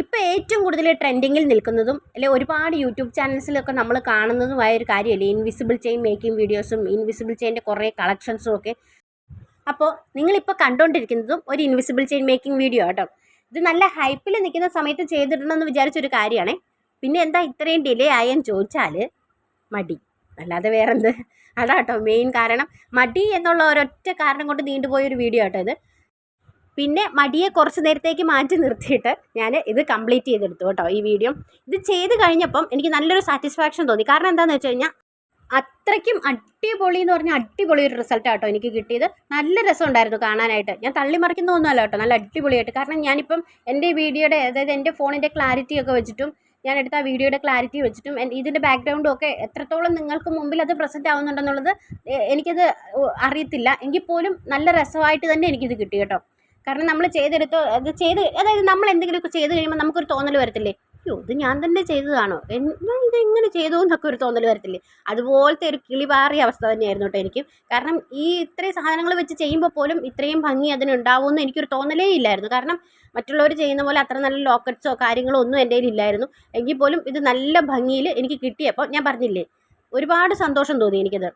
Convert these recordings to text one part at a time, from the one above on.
ഇപ്പോൾ ഏറ്റവും കൂടുതൽ ട്രെൻഡിങ്ങിൽ നിൽക്കുന്നതും അല്ലെ ഒരുപാട് യൂട്യൂബ് ചാനൽസിലൊക്കെ നമ്മൾ കാണുന്നതുമായ ഒരു കാര്യമല്ലേ ഇൻവിസിബിൾ ചെയിൻ മേക്കിംഗ് വീഡിയോസും ഇൻവിസിബിൾ ചെയിന്റെ കുറേ കളക്ഷൻസും ഒക്കെ. അപ്പോൾ നിങ്ങളിപ്പോൾ കണ്ടുകൊണ്ടിരിക്കുന്നതും ഒരു ഇൻവിസിബിൾ ചെയിൻ മേക്കിംഗ് വീഡിയോ കേട്ടോ ഇത് നല്ല ഹൈപ്പിൽ നിൽക്കുന്ന സമയത്ത് ചെയ്തിടണമെന്ന് വിചാരിച്ചൊരു കാര്യമാണ് പിന്നെ എന്താ ഇത്രയും ഡിലേ ആയെന്ന് ചോദിച്ചാൽ മടി. അല്ലാതെ വേറെന്ത്? അതാട്ടോ മെയിൻ കാരണം. മടി എന്നുള്ള ഒരൊറ്റ കാരണം കൊണ്ട് നീണ്ടുപോയൊരു വീഡിയോ ആട്ടോ ഇത്. പിന്നെ മടിയെ കുറച്ച് നേരത്തേക്ക് മാറ്റി നിർത്തിയിട്ട് ഞാൻ ഇത് കംപ്ലീറ്റ് ചെയ്തെടുത്തു കേട്ടോ ഈ വീഡിയോ ഇത് ചെയ്ത് കഴിഞ്ഞപ്പം എനിക്ക് നല്ലൊരു സാറ്റിസ്ഫാക്ഷൻ തോന്നി. കാരണം എന്താണെന്ന് വെച്ച് കഴിഞ്ഞാൽ അത്രയ്ക്കും അടിപൊളി എന്ന് പറഞ്ഞാൽ അടിപൊളി ഒരു റിസൾട്ട് കേട്ടോ എനിക്ക് കിട്ടിയത്. നല്ല രസം രസമുണ്ടായിരുന്നു കാണാനായിട്ട്. ഞാൻ തള്ളിമറിക്കുന്ന ഒന്നുമല്ല കേട്ടോ നല്ല അടിപൊളിയായിട്ട്. കാരണം ഞാനിപ്പം എന്റെ വീഡിയോയുടെ അതായത് എന്റെ ഫോണിന്റെ ക്ലാരിറ്റി ഒക്കെ വെച്ചിട്ടും ഞാൻ എടുത്ത ആ വീഡിയോയുടെ ക്ലാരിറ്റി വെച്ചിട്ടും ഇതിന്റെ ബാക്ക്ഗ്രൗണ്ടും ഒക്കെ എത്രത്തോളം നിങ്ങൾക്ക് മുമ്പിൽ അത് പ്രസന്റ് ആവുന്നുണ്ടെന്നുള്ളത് എനിക്കത് അറിയത്തില്ല. എങ്കിൽ പോലും നല്ല രസമായിട്ട് തന്നെ എനിക്കിത് കിട്ടി കേട്ടോ. കാരണം നമ്മൾ ചെയ്തെടുത്ത് അത് ചെയ്ത് അതായത് നമ്മൾ എന്തെങ്കിലുമൊക്കെ ചെയ്ത് കഴിയുമ്പോൾ നമുക്കൊരു തോന്നൽ വരത്തില്ലേ? അയ്യോ ഇത് ഞാൻ തന്നെ ചെയ്തതാണോ? ഞാൻ ഇത് എങ്ങനെ ചെയ്തു എന്നൊക്കെ ഒരു തോന്നൽ വരത്തില്ലേ? അതുപോലത്തെ ഒരു കിളിപാറിയ അവസ്ഥ തന്നെയായിരുന്നു കേട്ടോ എനിക്ക്. കാരണം ഈ ഇത്രയും സാധനങ്ങൾ വെച്ച് ചെയ്യുമ്പോൾ പോലും ഇത്രയും ഭംഗി അതിനുണ്ടാവുമെന്ന് എനിക്കൊരു തോന്നലേ ഇല്ലായിരുന്നു. കാരണം മറ്റുള്ളവർ ചെയ്യുന്ന പോലെ അത്ര നല്ല ലോക്കറ്റ്സോ കാര്യങ്ങളോ ഒന്നും എന്റെ ഇല്ലായിരുന്നു. എങ്കിൽ പോലും ഇത് നല്ല ഭംഗിയിൽ എനിക്ക് കിട്ടിയപ്പോൾ ഞാൻ പറഞ്ഞില്ലേ ഒരുപാട് സന്തോഷം തോന്നി എനിക്കത്.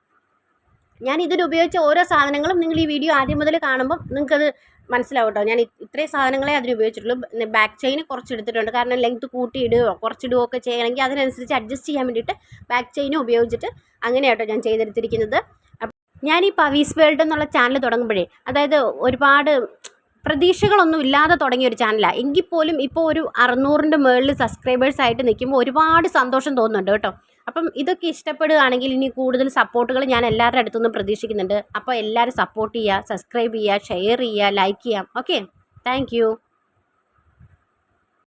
ഞാൻ ഇതിൽ ഉപയോഗിച്ച ഓരോ സാധനങ്ങളും നിങ്ങൾ ഈ വീഡിയോ ആദ്യം മുതൽ കാണുമ്പോൾ നിങ്ങൾക്കത് മനസ്സിലാവും കേട്ടോ ഞാൻ ഇത്രയും സാധനങ്ങളെ അതിന് ഉപയോഗിച്ചിട്ടുള്ളൂ. ബാക്ക് ചെയിൻ കുറച്ച് എടുത്തിട്ടുണ്ട് കാരണം ലെങ്ത് കൂട്ടിയിടുകയോ കുറച്ചിടുകയോ ഒക്കെ ചെയ്യണമെങ്കിൽ അതിനനുസരിച്ച് അഡ്ജസ്റ്റ് ചെയ്യാൻ വേണ്ടിയിട്ട് ബാക്ക് ചെയിൻ ഉപയോഗിച്ചിട്ട് അങ്ങനെയാട്ടോ ഞാൻ ചെയ്തെടുത്തിരിക്കുന്നത്. ഞാൻ ഈ പവീസ് വേൾഡ് എന്നുള്ള ചാനൽ തുടങ്ങുമ്പോഴേ അതായത് ഒരുപാട് പ്രതീക്ഷകളൊന്നും ഇല്ലാതെ തുടങ്ങിയ ഒരു ചാനലാണ് എങ്കിൽ പോലും ഇപ്പോൾ ഒരു അറുന്നൂറിന്റെ മുകളിൽ സബ്സ്ക്രൈബേഴ്സ് ആയിട്ട് നിൽക്കുമ്പോൾ ഒരുപാട് സന്തോഷം തോന്നുന്നുണ്ട് കേട്ടോ. അപ്പം ഇതൊക്കെ ഇഷ്ടപ്പെടുകയാണെങ്കിൽ ഇനി കൂടുതൽ സപ്പോർട്ടുകൾ ഞാൻ എല്ലാവരുടെ അടുത്തുനിന്നും പ്രതീക്ഷിക്കുന്നുണ്ട്. അപ്പോൾ എല്ലാവരും സപ്പോർട്ട് ചെയ്യുക സബ്സ്ക്രൈബ് ചെയ്യുക ഷെയർ ചെയ്യുക ലൈക്ക് ചെയ്യാം ഓക്കെ താങ്ക്